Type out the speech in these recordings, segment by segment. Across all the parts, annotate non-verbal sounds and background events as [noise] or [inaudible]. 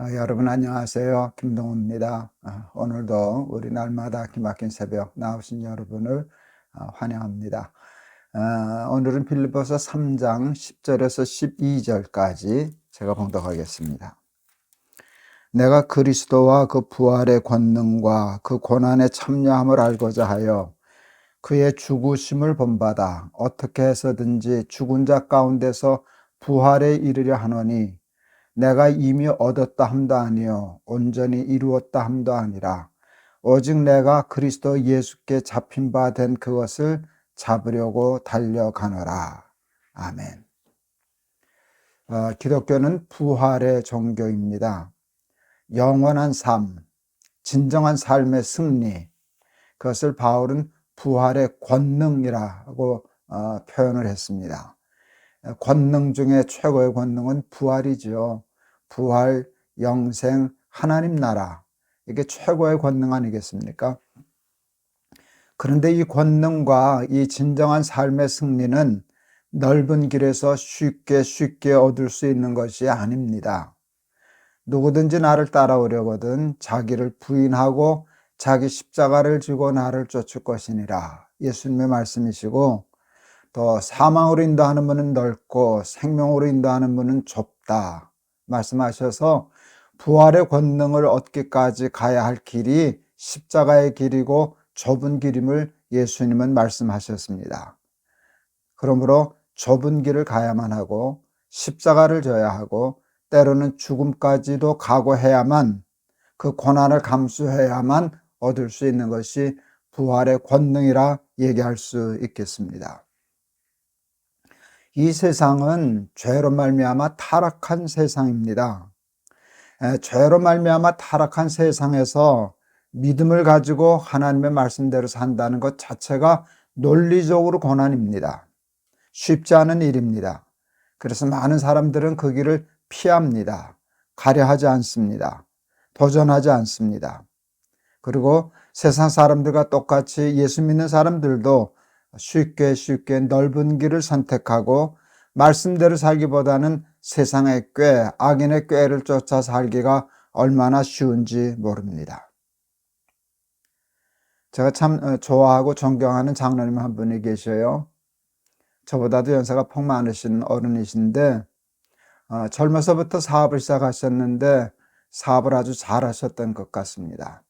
아, 여러분 안녕하세요. 김동우입니다. 아, 오늘도 우리 날마다 기막힌 새벽 나오신 여러분을 아, 환영합니다. 아, 오늘은 빌립보서 3장 10절에서 12절까지 제가 봉독하겠습니다. 내가 그리스도와 그 부활의 권능과 그 고난에 참여함을 알고자 하여 그의 죽으심을 본받아 어떻게 해서든지 죽은 자 가운데서 부활에 이르려 하노니 내가 이미 얻었다 함도 아니요 온전히 이루었다 함도 아니라 오직 내가 그리스도 예수께 잡힌 바 된 그것을 잡으려고 달려가노라. 아멘. 어, 기독교는 부활의 종교입니다. 영원한 삶, 진정한 삶의 승리, 그것을 바울은 부활의 권능이라고 어, 표현을 했습니다. 권능 중에 최고의 권능은 부활이죠. 부활, 영생, 하나님 나라. 이게 최고의 권능 아니겠습니까? 그런데 이 권능과 이 진정한 삶의 승리는 넓은 길에서 쉽게 쉽게 얻을 수 있는 것이 아닙니다. 누구든지 나를 따라오려거든 자기를 부인하고 자기 십자가를 지고 나를 쫓을 것이니라. 예수님의 말씀이시고 또 사망으로 인도하는 문은 넓고 생명으로 인도하는 문은 좁다. 말씀하셔서 부활의 권능을 얻기까지 가야 할 길이 십자가의 길이고 좁은 길임을 예수님은 말씀하셨습니다. 그러므로 좁은 길을 가야만 하고 십자가를 져야 하고 때로는 죽음까지도 각오해야만 그 고난을 감수해야만 얻을 수 있는 것이 부활의 권능이라 얘기할 수 있겠습니다. 이 세상은 죄로 말미암아 타락한 세상입니다. 죄로 말미암아 타락한 세상에서 믿음을 가지고 하나님의 말씀대로 산다는 것 자체가 논리적으로 고난입니다. 쉽지 않은 일입니다. 그래서 많은 사람들은 그 길을 피합니다. 가려 하지 않습니다. 도전하지 않습니다. 그리고 세상 사람들과 똑같이 예수 믿는 사람들도 쉽게 쉽게 넓은 길을 선택하고 말씀대로 살기보다는 세상의 꾀, 악인의 꾀를 쫓아 살기가 얼마나 쉬운지 모릅니다. 제가 참 어, 좋아하고 존경하는 장로님 한 분이 계셔요. 저보다도 연세가 폭 많으신 어른이신데 어, 젊어서부터 사업을 시작하셨는데 사업을 아주 잘하셨던 것 같습니다.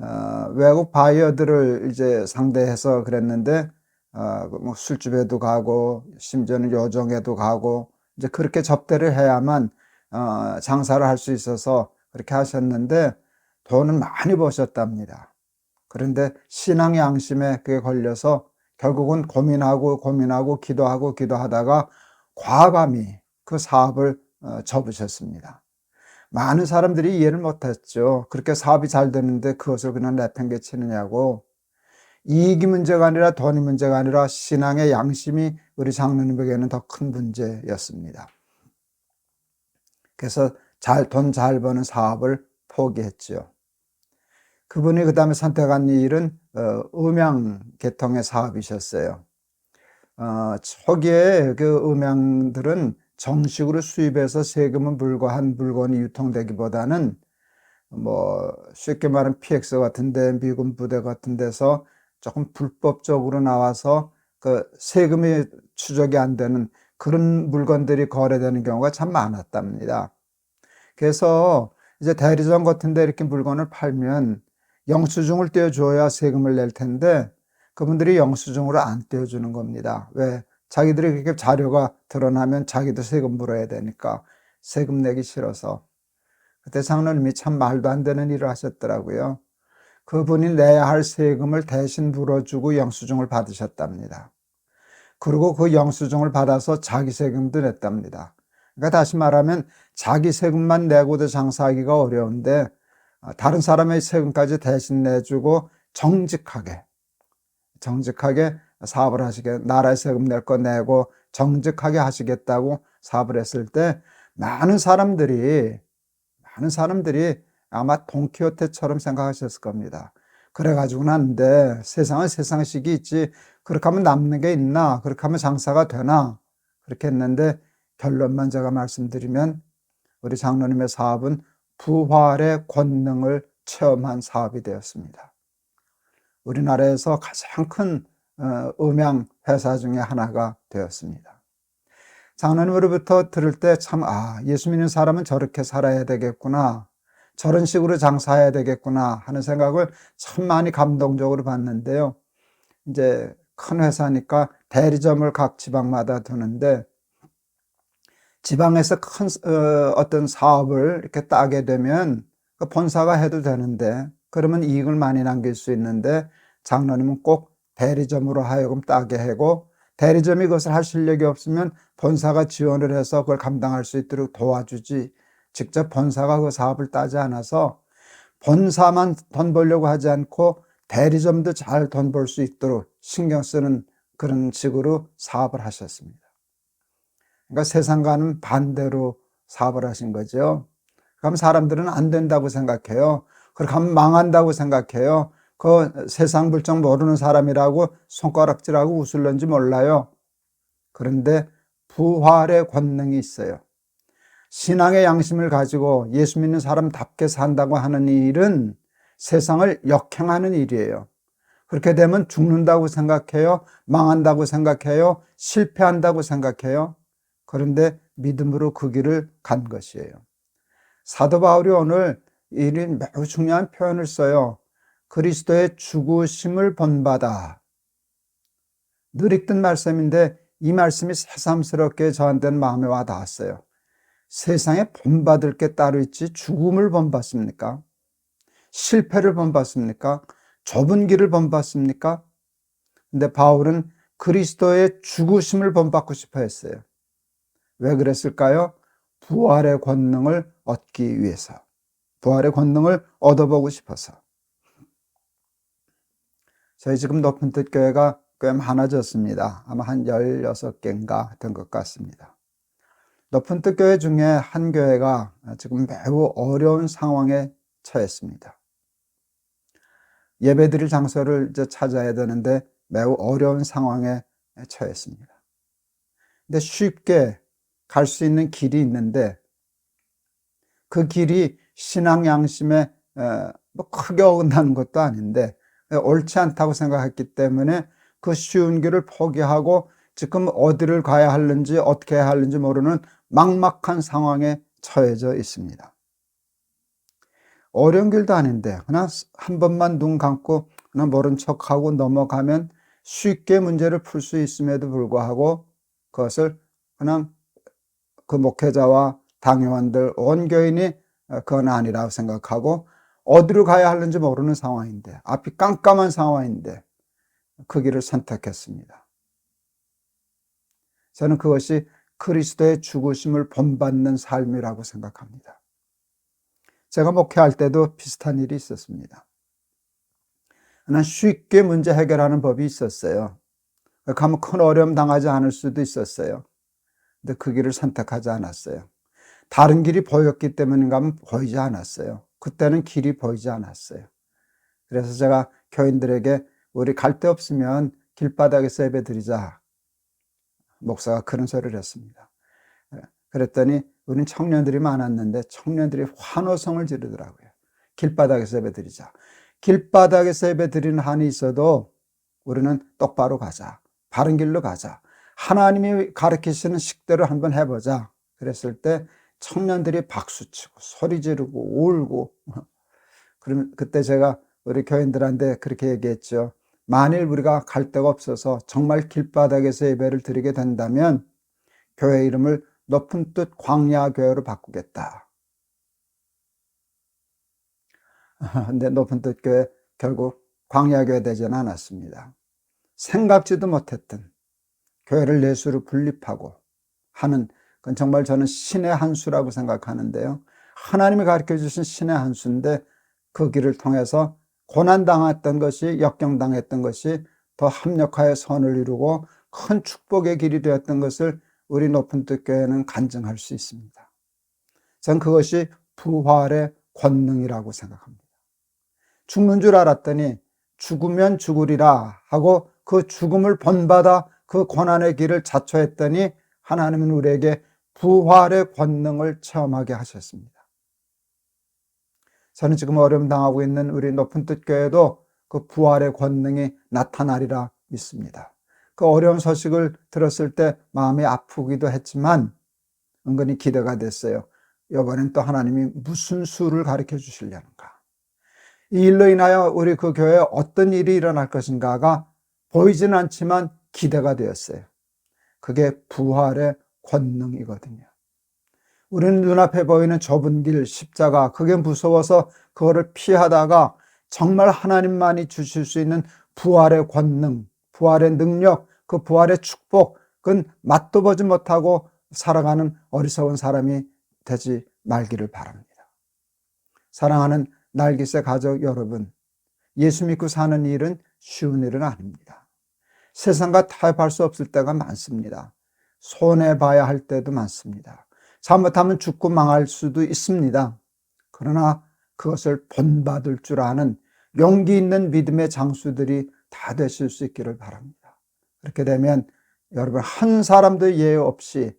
어, 외국 바이어들을 이제 상대해서 그랬는데 어, 뭐 술집에도 가고 심지어는 요정에도 가고 이제 그렇게 접대를 해야만 어, 장사를 할 수 있어서 그렇게 하셨는데 돈은 많이 버셨답니다. 그런데 신앙의 양심에 그게 걸려서 결국은 고민하고 고민하고 기도하고 기도하다가 과감히 그 사업을 어, 접으셨습니다. 많은 사람들이 이해를 못했죠. 그렇게 사업이 잘 되는데 그것을 그냥 내팽개치느냐고. 이익이 문제가 아니라 돈이 문제가 아니라 신앙의 양심이 우리 장로님에게는 더 큰 문제였습니다. 그래서 잘, 돈 잘 버는 사업을 포기했죠. 그분이 그 다음에 선택한 일은 어, 음향 개통의 사업이셨어요. 어, 초기에 그 음향들은 정식으로 수입해서 세금은 불과한 물건이 유통되기보다는 뭐 쉽게 말하면 PX 같은데 미군 부대 같은 데서 조금 불법적으로 나와서 그 세금이 추적이 안 되는 그런 물건들이 거래되는 경우가 참 많았답니다. 그래서 이제 대리점 같은 데 이렇게 물건을 팔면 영수증을 떼어줘야 세금을 낼 텐데 그분들이 영수증으로 안 떼어주는 겁니다. 왜? 자기들이 그렇게 자료가 드러나면 자기도 세금 물어야 되니까 세금 내기 싫어서. 그때 장로님이 참 말도 안 되는 일을 하셨더라고요. 그분이 내야 할 세금을 대신 물어주고 영수증을 받으셨답니다. 그리고 그 영수증을 받아서 자기 세금도 냈답니다. 그러니까 다시 말하면 자기 세금만 내고도 장사하기가 어려운데 어, 다른 사람의 세금까지 대신 내주고 정직하게 정직하게 사업을 하시게 나라의 세금 낼 거 내고 정직하게 하시겠다고 사업을 했을 때 많은 사람들이 많은 사람들이 아마 동키호테처럼 생각하셨을 겁니다. 그래가지고 는데 세상은 세상식이 있지 그렇게 하면 남는 게 있나 그렇게 하면 장사가 되나 그렇게 했는데 결론만 제가 말씀드리면 우리 장로님의 사업은 부활의 권능을 체험한 사업이 되었습니다. 우리나라에서 가장 큰 어, 음향 회사 중에 하나가 되었습니다. 장로님으로부터 들을 때 참, 아, 예수 믿는 사람은 저렇게 살아야 되겠구나. 저런 식으로 장사해야 되겠구나 하는 생각을 참 많이 감동적으로 봤는데요. 이제 큰 회사니까 대리점을 각 지방마다 두는데 지방에서 큰 어, 어떤 사업을 이렇게 따게 되면 그 본사가 해도 되는데 그러면 이익을 많이 남길 수 있는데 장로님은 꼭 대리점으로 하여금 따게 하고 대리점이 그것을 할 실력이 없으면 본사가 지원을 해서 그걸 감당할 수 있도록 도와주지 직접 본사가 그 사업을 따지 않아서 본사만 돈 벌려고 하지 않고 대리점도 잘 돈 벌 수 있도록 신경 쓰는 그런 식으로 사업을 하셨습니다. 그러니까 세상과는 반대로 사업을 하신 거죠. 그럼 사람들은 안 된다고 생각해요. 하면 망한다고 생각해요. 그 세상 불정 모르는 사람이라고 손가락질하고 웃을런지 몰라요. 그런데 부활의 권능이 있어요. 신앙의 양심을 가지고 예수 믿는 사람답게 산다고 하는 일은 세상을 역행하는 일이에요. 그렇게 되면 죽는다고 생각해요. 망한다고 생각해요. 실패한다고 생각해요. 그런데 믿음으로 그 길을 간 것이에요. 사도 바울이 오늘 이 매우 중요한 표현을 써요. 그리스도의 죽으심을 본받아. 늘 읽던 말씀인데 이 말씀이 새삼스럽게 저한테는 마음에 와 닿았어요. 세상에 본받을 게 따로 있지 죽음을 본받습니까? 실패를 본받습니까? 좁은 길을 본받습니까? 근데 바울은 그리스도의 죽으심을 본받고 싶어 했어요. 왜 그랬을까요? 부활의 권능을 얻기 위해서. 부활의 권능을 얻어보고 싶어서. 저희 지금 높은 뜻 교회가 꽤 많아졌습니다. 아마 한 16개인가 된것 같습니다. 높은 뜻 교회 중에 한 교회가 지금 매우 어려운 상황에 처했습니다. 예배 드릴 장소를 이제 찾아야 되는데 매우 어려운 상황에 처했습니다. 근데 쉽게 갈 수 있는 길이 있는데 그 길이 신앙 양심에 뭐 크게 어긋나는 것도 아닌데 옳지 않다고 생각했기 때문에 그 쉬운 길을 포기하고 지금 어디를 가야 하는지 어떻게 해야 하는지 모르는 막막한 상황에 처해져 있습니다. 어려운 길도 아닌데 그냥 한 번만 눈 감고 그냥 모른 척하고 넘어가면 쉽게 문제를 풀 수 있음에도 불구하고 그것을 그냥 그 목회자와 당회원들 온 교인이 그건 아니라고 생각하고 어디로 가야 하는지 모르는 상황인데 앞이 깜깜한 상황인데 그 길을 선택했습니다. 저는 그것이 그리스도의 죽으심을 본받는 삶이라고 생각합니다. 제가 목회할 때도 비슷한 일이 있었습니다. 난 쉽게 문제 해결하는 법이 있었어요. 가면 큰 어려움 당하지 않을 수도 있었어요. 근데 그 길을 선택하지 않았어요. 다른 길이 보였기 때문인가 하면 보이지 않았어요. 그때는 길이 보이지 않았어요. 그래서 제가 교인들에게 우리 갈 데 없으면 길바닥에서 예배 드리자. 목사가 그런 소리를 했습니다. 그랬더니 우리는 청년들이 많았는데 청년들이 환호성을 지르더라고요. 길바닥에서 예배 드리자. 길바닥에서 예배 드리는 한이 있어도 우리는 똑바로 가자. 바른 길로 가자. 하나님이 가르치시는 식대로 한번 해보자. 그랬을 때 청년들이 박수치고 소리 지르고 울고 [laughs] 그럼 그때 제가 우리 교인들한테 그렇게 얘기했죠. 만일 우리가 갈 데가 없어서 정말 길바닥에서 예배를 드리게 된다면 교회 이름을 높은 뜻 광야 교회로 바꾸겠다. [laughs] 근데 높은 뜻 교회 결국 광야 교회 되지는 않았습니다. 생각지도 못했던 교회를 예수로 분립하고 하는 그건 정말 저는 신의 한 수라고 생각하는데요. 하나님이 가르쳐 주신 신의 한 수인데 그 길을 통해서 고난당했던 것이 역경당했던 것이 더 합력하여 선을 이루고 큰 축복의 길이 되었던 것을 우리 높은 뜻 교회는 간증할 수 있습니다. 전 그것이 부활의 권능이라고 생각합니다. 죽는 줄 알았더니 죽으면 죽으리라 하고 그 죽음을 본받아 그 고난의 길을 자초했더니 하나님은 우리에게 부활의 권능을 체험하게 하셨습니다. 저는 지금 어려움 당하고 있는 우리 높은 뜻 교회도 그 부활의 권능이 나타나리라 믿습니다. 그 어려운 소식을 들었을 때 마음이 아프기도 했지만 은근히 기대가 됐어요. 이번엔 또 하나님이 무슨 수를 가르쳐 주시려는가. 이 일로 인하여 우리 그 교회에 어떤 일이 일어날 것인가가 보이지는 않지만 기대가 되었어요. 그게 부활의 권능이거든요. 우리는 눈앞에 보이는 좁은 길, 십자가, 그게 무서워서 그거를 피하다가 정말 하나님만이 주실 수 있는 부활의 권능, 부활의 능력, 그 부활의 축복, 그건 맛도 보지 못하고 살아가는 어리석은 사람이 되지 말기를 바랍니다. 사랑하는 날기세 가족 여러분, 예수 믿고 사는 일은 쉬운 일은 아닙니다. 세상과 타협할 수 없을 때가 많습니다. 손해봐야 할 때도 많습니다. 잘못하면 죽고 망할 수도 있습니다. 그러나 그것을 본받을 줄 아는 용기 있는 믿음의 장수들이 다 되실 수 있기를 바랍니다. 그렇게 되면 여러분 한 사람도 예외 없이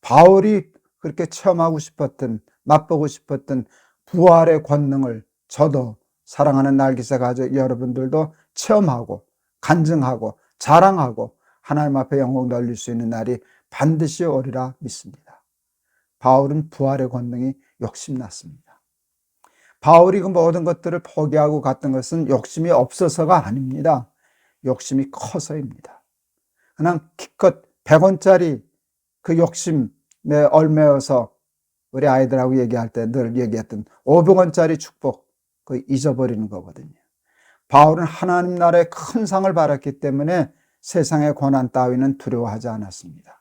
바울이 그렇게 체험하고 싶었던 맛보고 싶었던 부활의 권능을 저도 사랑하는 날기세 가족 여러분들도 체험하고 간증하고 자랑하고 하나님 앞에 영광 돌릴 수 있는 날이 반드시 오리라 믿습니다. 바울은 부활의 권능이 욕심났습니다. 바울이 그 모든 것들을 포기하고 갔던 것은 욕심이 없어서가 아닙니다. 욕심이 커서입니다. 그냥 기껏 100원짜리 그 욕심에 얼매어서 우리 아이들하고 얘기할 때 늘 얘기했던 500원짜리 축복 그 잊어버리는 거거든요. 바울은 하나님 나라의 큰 상을 받았기 때문에 세상의 고난 따위는 두려워하지 않았습니다.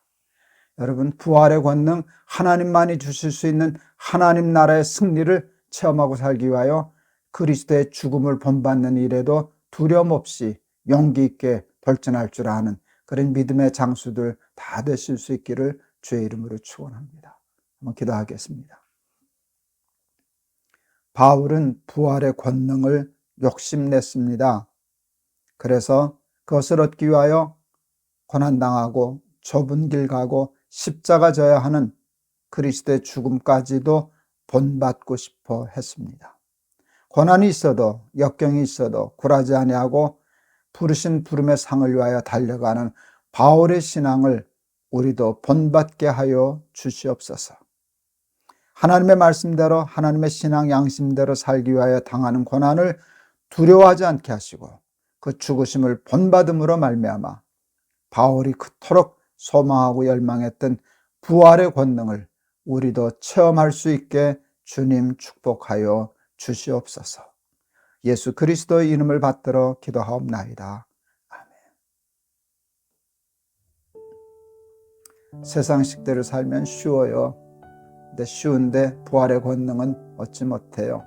여러분 부활의 권능 하나님만이 주실 수 있는 하나님 나라의 승리를 체험하고 살기 위하여 그리스도의 죽음을 본받는 일에도 두려움 없이 용기 있게 돌진할 줄 아는 그런 믿음의 장수들 다 되실 수 있기를 주의 이름으로 축원합니다. 한번 기도하겠습니다. 바울은 부활의 권능을 욕심냈습니다. 그래서 그것을 얻기 위하여 고난당하고 좁은 길 가고 십자가 져야 하는 그리스도의 죽음까지도 본받고 싶어 했습니다. 고난이 있어도 역경이 있어도 굴하지 아니하고 부르신 부름의 상을 위하여 달려가는 바울의 신앙을 우리도 본받게 하여 주시옵소서. 하나님의 말씀대로 하나님의 신앙 양심대로 살기 위하여 당하는 고난을 두려워하지 않게 하시고 그 죽으심을 본받음으로 말미암아 바울이 그토록 소망하고 열망했던 부활의 권능을 우리도 체험할 수 있게 주님 축복하여 주시옵소서. 예수 그리스도의 이름을 받들어 기도하옵나이다. 아멘. 세상 식대로 살면 쉬워요. 근데 쉬운데 부활의 권능은 얻지 못해요.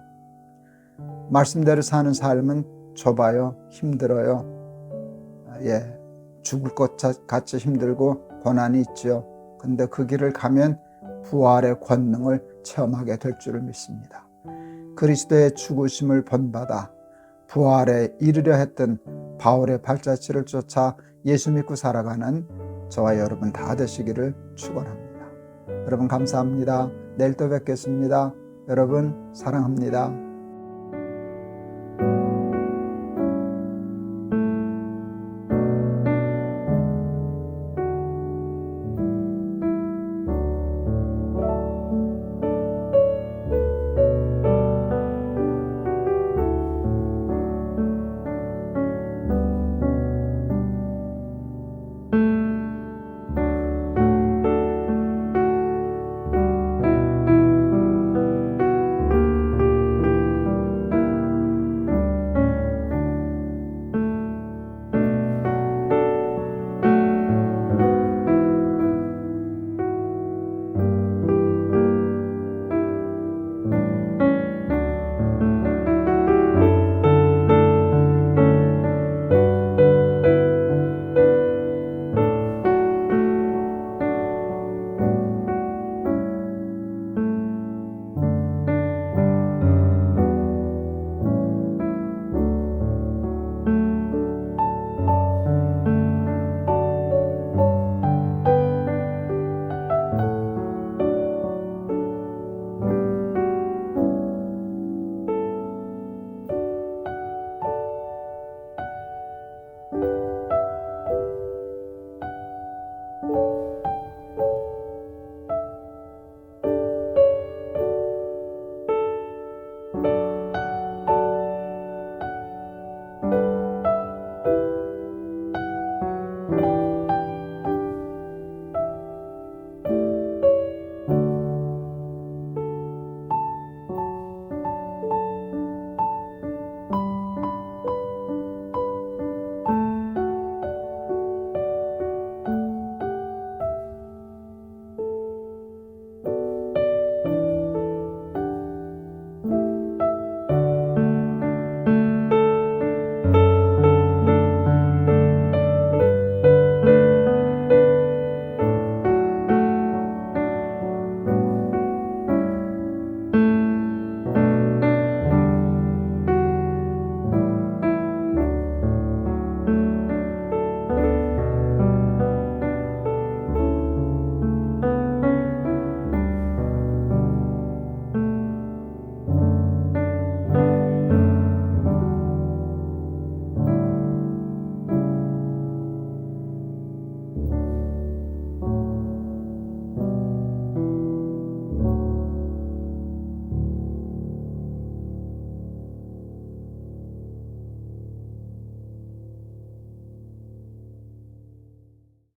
말씀대로 사는 삶은 좁아요. 힘들어요. 예. 죽을 것 같이 힘들고 고난이 있죠. 근데 그 길을 가면 부활의 권능을 체험하게 될 줄을 믿습니다. 그리스도의 죽으심을 본받아 부활에 이르려 했던 바울의 발자취를 쫓아 예수 믿고 살아가는 저와 여러분 다 되시기를 축원합니다. 여러분 감사합니다. 내일 또 뵙겠습니다. 여러분 사랑합니다.